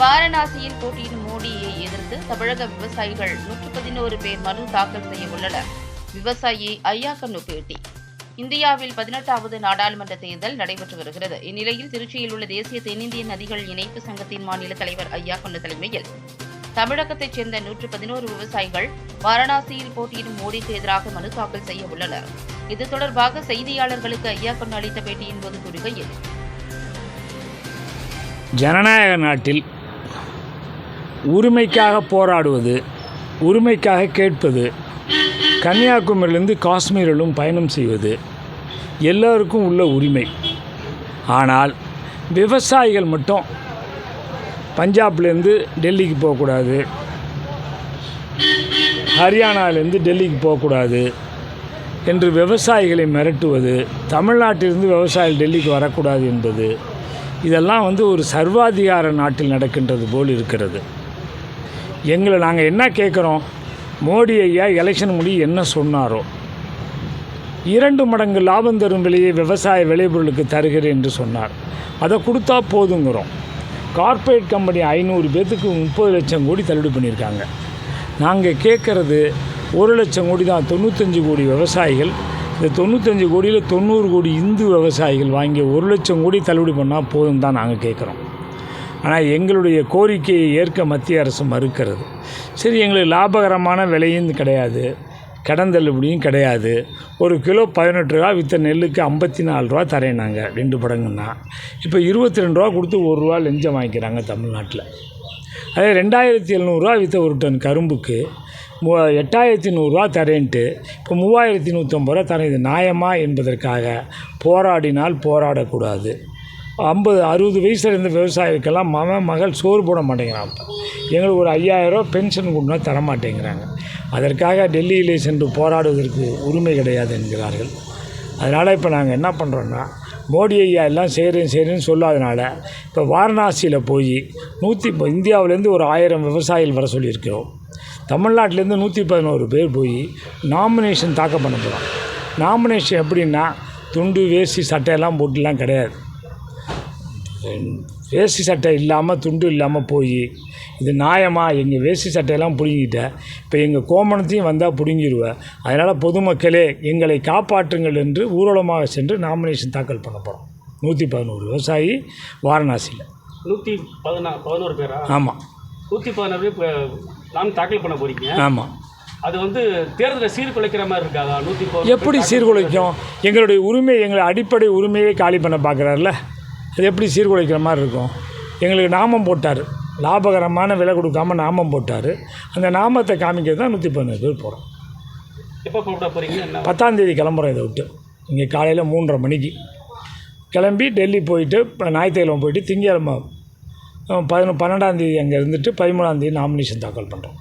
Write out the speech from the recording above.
வாரணாசியில் போட்டியின் மோடியை எதிர்த்து தமிழக விவசாயிகள் நூற்று பதினோரு பேர் மனு தாக்கல் செய்ய உள்ளனர். விவசாயி ஐயாக்கண்ணு பேட்டி. இந்தியாவில் பதினெட்டாவது நாடாளுமன்ற தேர்தல் நடைபெற்று வருகிறது. இந்நிலையில் திருச்சியில் உள்ள தேசிய தென்னிந்திய நதிகள் இணைப்பு சங்கத்தின் மாநில தலைவர் ஐயாக்கண்ணு தலைமையில் தமிழகத்தைச் சேர்ந்த நூற்று பதினோரு விவசாயிகள் வாரணாசியில் போட்டியிடும் மோடிக்கு எதிராக மனு தாக்கல் செய்ய உள்ளனர். இது தொடர்பாக செய்தியாளர்களுக்கு ஐயாக்கண்ணு அளித்த பேட்டியின் போது கூறுகையில் ஜனநாயக நாட்டில் உரிமைக்காக போராடுவது உரிமைக்காக கேட்பது கன்னியாகுமரியிலிருந்து காஷ்மீரிலும் பயணம் செய்வது எல்லோருக்கும் உள்ள உரிமை. ஆனால் விவசாயிகள் மட்டும் பஞ்சாப்லேருந்து டெல்லிக்கு போகக்கூடாது ஹரியானாவிலேருந்து டெல்லிக்கு போகக்கூடாது என்று விவசாயிகளை மிரட்டுவது தமிழ்நாட்டிலிருந்து விவசாயிகள் டெல்லிக்கு வரக்கூடாது என்பது இதெல்லாம் வந்து ஒரு சர்வாதிகார நாட்டில் நடக்கின்றது போல் இருக்கிறது. எங்களை நாங்கள் என்ன கேட்குறோம்? மோடி ஐயா எலெக்ஷன் முடி என்ன சொன்னாரோ? இரண்டு மடங்கு லாபம் தரும் விலையை விவசாய விளைபொருளுக்கு தருகிறேன் என்று சொன்னார். அதை கொடுத்தா போதுங்கிறோம். கார்ப்பரேட் கம்பெனி ஐநூறு பேர்த்துக்கு முப்பது லட்சம் கோடி தள்ளுபடி பண்ணியிருக்காங்க. நாங்கள் கேட்குறது ஒரு லட்சம் கோடி தான் தொண்ணூத்தஞ்சு கோடி விவசாயிகள் இந்த தொண்ணூத்தஞ்சு கோடியில் தொண்ணூறு கோடி இந்து விவசாயிகள் வாங்கி ஒரு லட்சம் கோடி தள்ளுபடி பண்ணால் போதும் தான் நாங்கள் கேட்குறோம் ஆனால் எங்களுடைய கோரிக்கையை ஏற்க மத்திய அரசு மறுக்கிறது. சரி எங்களுக்கு லாபகரமான விலையும் கிடையாது கடன் தள்ளுபடியும் கிடையாது. ஒரு கிலோ பதினெட்டு ரூபா விற்ற நெல்லுக்கு ஐம்பத்தி நாலு ரூபா தரேன் நாங்கள் ரெண்டு படங்குன்னா. இப்போ இருபத்தி ரெண்டு ரூபா கொடுத்து ஒரு ரூபா லெஞ்சம் வாங்கிக்கிறாங்க தமிழ்நாட்டில். அதே ரெண்டாயிரத்தி எழுநூறுரூவா விற்ற ஒரு டன் கரும்புக்கு மு எட்டாயிரத்தி நூறுரூவா தரேன்ட்டு இப்போ மூவாயிரத்தி நூற்றம்பது ரூபா தரேன். இது நியாயமா என்பதற்காக போராடினால் போராடக்கூடாது. ஐம்பது அறுபது வயசில் இருந்த விவசாயிகளுக்கெல்லாம் மகன் மகள் சோறு போட மாட்டேங்கிறான் இப்போ எங்களுக்கு ஒரு ஐயாயிரரூவா பென்ஷன் கொடுனா தர மாட்டேங்கிறாங்க. அதற்காக டெல்லியிலே சென்று போராடுவதற்கு உரிமை கிடையாது என்கிறார்கள். அதனால் இப்போ நாங்கள் என்ன பண்ணுறோன்னா மோடி ஐயா எல்லாம் செய்கிறேன் செய்கிறேன்னு சொல்லாதனால இப்போ வாரணாசியில் போய் நூற்றி இப்போ இந்தியாவிலேருந்து ஒரு ஆயிரம் விவசாயிகள் வர சொல்லியிருக்கிறோம் தமிழ்நாட்டிலேருந்து நூற்றி பதினோரு பேர் போய் நாமினேஷன் தாக்கல் பண்ண போகிறோம் நாமினேஷன் எப்படின்னா துண்டு வேஷ்டி சட்டையெல்லாம் போட்டுலாம் கிடையாது. வேஷ்டி சட்டை இல்லாமல் துண்டு இல்லாமல் போய் இது நியாயமா? எங்கள் வேஷ்டி சட்டையெல்லாம் பிடுங்கிட்டேன் இப்போ எங்கள் கோமணத்தையும் வந்தால் பிடுங்கிடுவேன் அதனால் பொதுமக்களே எங்களை காப்பாற்றுங்கள் என்று ஊர்வலமாக சென்று நாமினேஷன் தாக்கல் பண்ண போகிறோம் நூற்றி பதினோரு விவசாயி வாரணாசியில். நூற்றி பதினா பதினோரு பேரா? ஆமாம் நூற்றி பதினோரு பேர் நான் தாக்கல் பண்ண போறீங்க. ஆமாம் அது வந்து தேர்தலை சீர்குலைக்கிற மாதிரி இருக்காதா? நூற்றி எப்படி சீர்குலைக்கும்? எங்களுடைய உரிமை எங்களை அடிப்படை உரிமையை காலி பண்ண பார்க்குறாருல அது எப்படி சீர்குலைக்கிற மாதிரி இருக்கும்? எங்களுக்கு நாமம் போட்டார். லாபகரமான விலை கொடுக்காம நாமம் போட்டார். அந்த நாமத்தை காமிக்கிறது தான் நூற்றி பதினோரு பேர் போகிறோம் எப்போ போட போறீங்க? என்ன? பத்தாம் தேதி கிளம்புறோம் இதை விட்டு. இங்கே காலையில் மூன்றரை மணிக்கு. கிளம்பி டெல்லி போயிட்டு ஞாயிற்றுக்கிழமை போயிட்டு திங்கக்கிழமை பதினொன்று பன்னெண்டாந்தேதி அங்கே இருந்துட்டு பதிமூணாந்தேதி நாமினேஷன் தாக்கல் பண்ணுறோம்